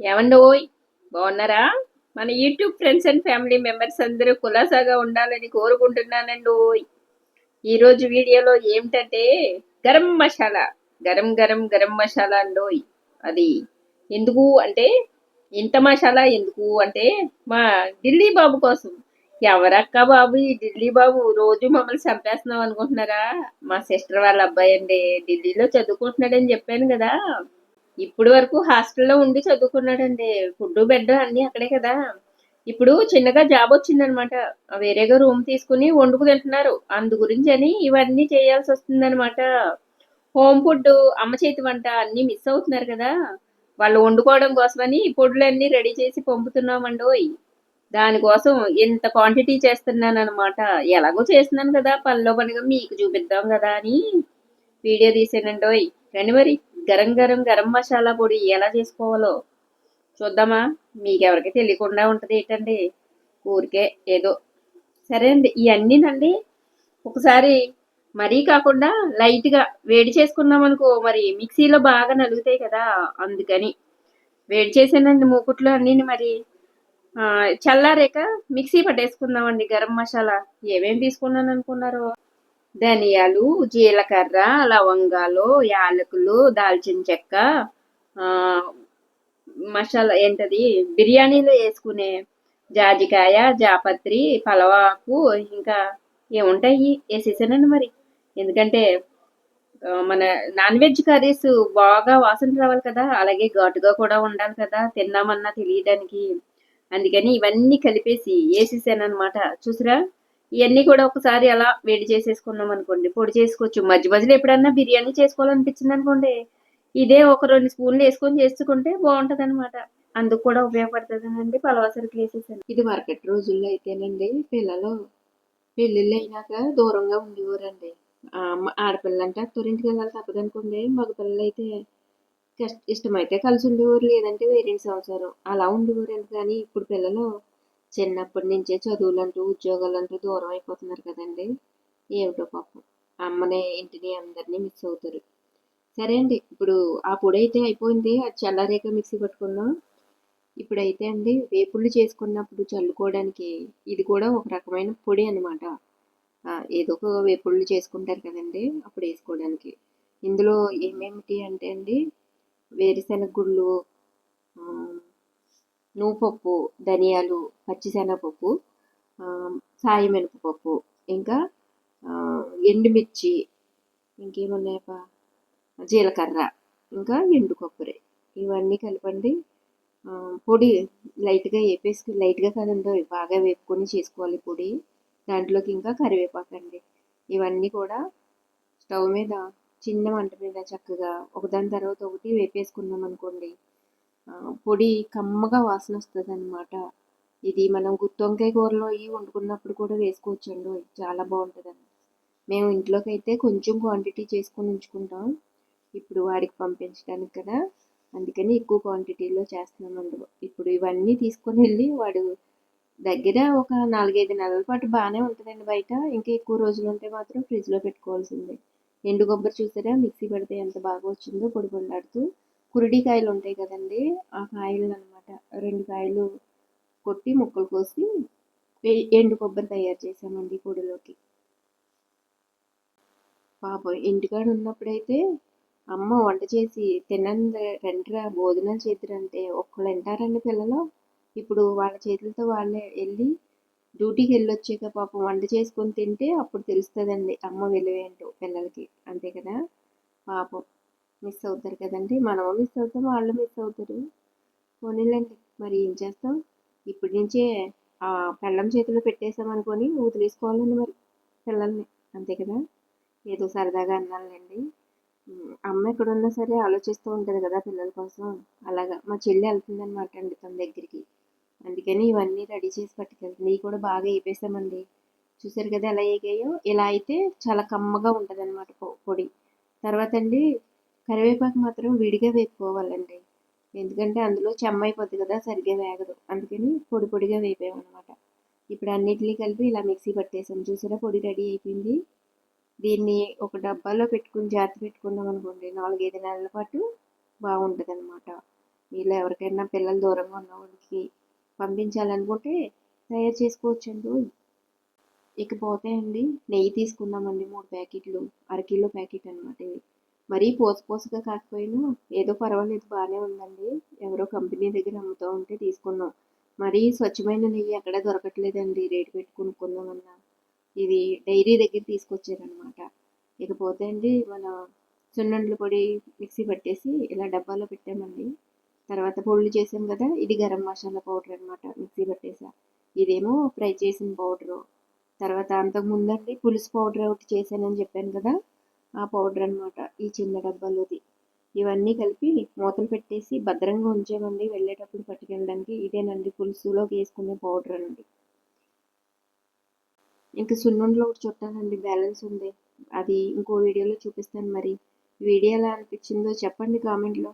ఏమండి ఓయ్? బాగున్నారా? మన YouTube friends and family members అందరూ కులాసాగా ఉండాలని కోరుకుంటున్నానండి ఓయ్. ఈరోజు వీడియోలో ఏమిటంటే గరం మసాలా గరం గరం గరం మసాలా అండోయ్ అది ఎందుకు అంటే ఇంత మసాలా ఎందుకు అంటే మా ఢిల్లీ బాబు కోసం. ఎవరక్క బాబు ఈ ఢిల్లీ బాబు? రోజు మమ్మల్ని చంపేస్తున్నాం అనుకుంటున్నారా? మా సిస్టర్ వాళ్ళ అబ్బాయి అండి ఢిల్లీలో చదువుకుంటున్నాడని చెప్పాను కదా. ఇప్పుడు వరకు హాస్టల్లో ఉండి చదువుకున్నాడండి. ఫుడ్ బెడ్ అన్ని అక్కడే కదా. ఇప్పుడు చిన్నగా జాబ్ వచ్చిందనమాట. వేరేగా రూమ్ తీసుకుని వండుకు తింటున్నారు. అందు గురించి అని ఇవన్నీ చేయాల్సి వస్తుందన్నమాట హోమ్ ఫుడ్ అమ్మ చేతి వంట అన్ని మిస్ అవుతున్నారు కదా. వాళ్ళు వండుకోవడం కోసమని పొడులన్నీ రెడీ చేసి పంపుతున్నామండోయ్. దానికోసం ఇంత క్వాంటిటీ చేస్తున్నాను అనమాట ఎలాగో చేస్తున్నాను కదా. పనిలో పనిగా మీకు చూపిద్దాం కదా అని వీడియో తీసానండోయ్. రండి మరి. గరం గరం గరం మసాలా పొడి ఎలా చేసుకోవాలో చూద్దామా? మీకెవరికి తెలియకుండా ఉంటుంది ఏంటండి? ఊరికే ఏదో. సరే అండి ఇవన్నీనండి ఒకసారి మరీ కాకుండా లైట్గా వేడి చేసుకున్నాం అనుకో మరి మిక్సీలో బాగా నలుగుతాయి కదా అందుకని. వేడి చేసానండి మూకుట్లో అన్నీ మరి. చల్లారాక మిక్సీ పట్టేసుకుందామండి గరం మసాలా. ఏమేమి తీసుకున్నాను అనుకున్నారు ధనియాలు జీలకర్ర లవంగాలు యాలకులు దాల్చిన చెక్క మసాలా ఏంటది? బిర్యానీలో వేసుకునే జాజికాయ జాపత్రి పలవాకు ఇంకా ఏముంటాయి వేసేసానండి మరి? ఎందుకంటే మన నాన్ వెజ్ కర్రీస్ బాగా వాసన రావాలి కదా. అలాగే ఘాటుగా కూడా ఉండాలి కదా. తిన్నామన్నా తెలియడానికి. అందుకని ఇవన్నీ కలిపేసి వేసేసాను అనమాట చూసారా? ఇవన్నీ కూడా ఒకసారి అలా వేడి చేసేసుకున్నాం అనుకోండి పొడి చేసుకోవచ్చు. మధ్య మధ్యలో ఎప్పుడన్నా బిర్యానీ చేసుకోవాలనిపించింది అనుకోండి ఇదే ఒక రెండు స్పూన్లు వేసుకొని చేసుకుంటే బాగుంటది అనమాట అందుకు కూడా ఉపయోగపడుతుందనండి పలవసరికి వేసేసాను ఇది మార్కెట్ రోజుల్లో అయితేనండి పిల్లలు పెళ్ళిళ్ళు అయినాక దూరంగా ఉండేవారండి. ఆడపిల్ల అంటే అత్తూరింటికి వెళ్ళాలి తప్పదనుకోండి మగ పిల్లలు అయితే కష్ట ఇష్టమైతే కలిసి ఉండేవారు లేదంటే వేరే సంవత్సరం అలా ఉండేవారు కానీ ఇప్పుడు పిల్లలు చిన్నప్పటి నుంచే చదువులంటూ ఉద్యోగాలంటూ దూరం అయిపోతున్నారు కదండి. ఏమిటో పాపం. అమ్మని ఇంటిని అందరినీ మిస్ అవుతారు. సరే అండి ఇప్పుడు ఆ పొడి అయితే అయిపోయింది. అది చల్లారేక మిక్సీ పట్టుకున్నాం ఇప్పుడైతే అండి వేపుళ్ళు చేసుకున్నప్పుడు చల్లుకోవడానికి ఇది కూడా ఒక రకమైన పొడి అనమాట ఏదో ఒక వేపుళ్ళు చేసుకుంటారు కదండి అప్పుడు వేసుకోవడానికి. ఇందులో ఏమేమిటి అంటే అండి వేరుశెనగ గుళ్ళు నువ్వుపప్పు ధనియాలు పచ్చిశనగపప్పు సాయి మినపప్పు ఇంకా ఎండుమిర్చి ఇంకేమున్నాయప్పా? జీలకర్ర ఇంకా ఎండు కొబ్బరి. ఇవన్నీ కలపండి. పొడి లైట్గా వేపేసి లైట్గా కదండి బాగా వేపుకొని చేసుకోవాలి పొడి. దాంట్లోకి ఇంకా కరివేపాకు అండి. ఇవన్నీ కూడా స్టవ్ మీద చిన్న మంట మీద చక్కగా ఒకదాని తర్వాత ఒకటి వేపేసుకున్నాం అనుకోండి పొడి కమ్మగా వాసన వస్తుంది అనమాట ఇది మనం గుత్తొంకాయ కూరలో ఇవి వండుకున్నప్పుడు కూడా వేసుకోవచ్చండి. చాలా బాగుంటుందండి. మేము ఇంట్లోకి అయితే కొంచెం క్వాంటిటీ చేసుకొని ఉంచుకుంటాం. ఇప్పుడు వాడికి పంపించడానికి కదా. అందుకని ఎక్కువ క్వాంటిటీలో చేస్తున్నామండి. ఇప్పుడు ఇవన్నీ తీసుకొని వెళ్ళి వాడు దగ్గర ఒక నాలుగైదు నెలల పాటు బాగానే ఉంటుందండి బయట. ఇంకా ఎక్కువ రోజులు ఉంటే మాత్రం ఫ్రిడ్జ్లో పెట్టుకోవాల్సిందే. ఎండు కొబ్బరి చూసారా? మిక్సీ పెడితే ఎంత బాగా వచ్చిందో పొడి పొండాడుతూ కురిడికాయలు ఉంటాయి కదండి ఆ కాయలు అనమాట రెండు కాయలు కొట్టి ముక్కలు కోసి ఎండు కొబ్బరి తయారు చేసామండి పొడిలోకి. పాపం ఇంటికాడ ఉన్నప్పుడైతే అమ్మ వంట చేసి తినండి రండిరా భోజనాలు చేద్దరంటే ఒక్కళ్ళు వింటారండి పిల్లలు? ఇప్పుడు వాళ్ళ చేతులతో వాళ్ళే వెళ్ళి డ్యూటీకి వెళ్ళొచ్చాక పాపం వంట చేసుకొని తింటే అప్పుడు తెలుస్తుందండి అమ్మ విలువ ఏంటో పిల్లలకి. అంతే కదా? పాపం. మిస్ అవుతారు కదండి. మనము మిస్ అవుతాం వాళ్ళు మిస్ అవుతారు. పోనీలండి. మరి ఏం చేస్తాం? ఇప్పటి నుంచే ఆ పెళ్ళం చేతిలో పెట్టేసాం అనుకొని వదిలేసుకోవాలండి మరి పిల్లల్ని. అంతే కదా? ఏదో సరదాగా అన్నానులేండి. అమ్మ ఎక్కడున్నా సరే ఆలోచిస్తూ ఉంటుంది కదా పిల్లల కోసం. అలాగా. మా చెల్లి వెళ్తుంది అనమాట అండి తన దగ్గరికి. అందుకని ఇవన్నీ రెడీ చేసి పట్టుకెళ్తుంది. ఇవి కూడా బాగా వేపేసామండి చూసారు కదా ఎలా వేగాయో? ఇలా అయితే చాలా కమ్మగా ఉంటుంది అనమాట పొడి. తర్వాత అండి కరివేపాకు మాత్రం విడిగా వేపుకోవాలండి. ఎందుకంటే అందులో చెమ్మ అయిపోద్ది కదా సరిగ్గా వేగదు. అందుకని పొడి పొడిగా వేపామన్నమాట ఇప్పుడు అన్నిటినీ కలిపి ఇలా మిక్సీ పట్టేసాం. చూసారా? పొడి రెడీ అయిపోయింది. దీన్ని ఒక డబ్బాలో పెట్టుకుని జాగ్రత్త పెట్టుకున్నాం అనుకోండి నాలుగైదు నెలల పాటు బాగుంటుంది అనమాట మీలో ఎవరికైనా పిల్లలు దూరంగా ఉన్న వాళ్ళకి పంపించాలనుకుంటే తయారు చేసుకోవచ్చండి. ఇకపోతే అండి నెయ్యి తీసుకున్నామండి మూడు ప్యాకెట్లు అరకిలో ప్యాకెట్ అనమాట ఇది. మరీ పోసు పోసుగా కాకపోయినా ఏదో పర్వాలేదు బాగానే ఉందండి. ఎవరో కంపెనీ దగ్గర అమ్ముతూ ఉంటే తీసుకున్నాం. మరీ స్వచ్ఛమైన నెయ్యి ఎక్కడ దొరకట్లేదండి. రేటు పెట్టి కొనుక్కుందామన్నా. ఇది డైరీ దగ్గర తీసుకొచ్చారనమాట ఇకపోతే అండి మన సున్నుండల పొడి మిక్సీ పట్టేసి ఇలా డబ్బాలో పెట్టామండి. తర్వాత పొడులు చేసాం కదా ఇది గరం మసాలా పౌడర్ అనమాట మిక్సీ పట్టేసా. ఇదేమో ఫ్రై చేసిన పౌడరు. తర్వాత అంతకు ముందండి పులుసు పౌడర్ ఒకటి చేశానని చెప్పాను కదా ఆ పౌడర్ అనమాట ఈ చిన్న డబ్బాలోది. ఇవన్నీ కలిపి మూతలు పెట్టేసి భద్రంగా ఉంచామండి వెళ్ళేటప్పుడు పట్టుకెళ్ళడానికి ఇదేనండి పులుసులోకి వేసుకునే పౌడర్ అండి. ఇంకా సున్నుండలో ఒకటి చుట్టానండి బ్యాలెన్స్ ఉంది అది ఇంకో వీడియోలో చూపిస్తాను మరి. వీడియో ఎలా అనిపించిందో చెప్పండి కామెంట్లో.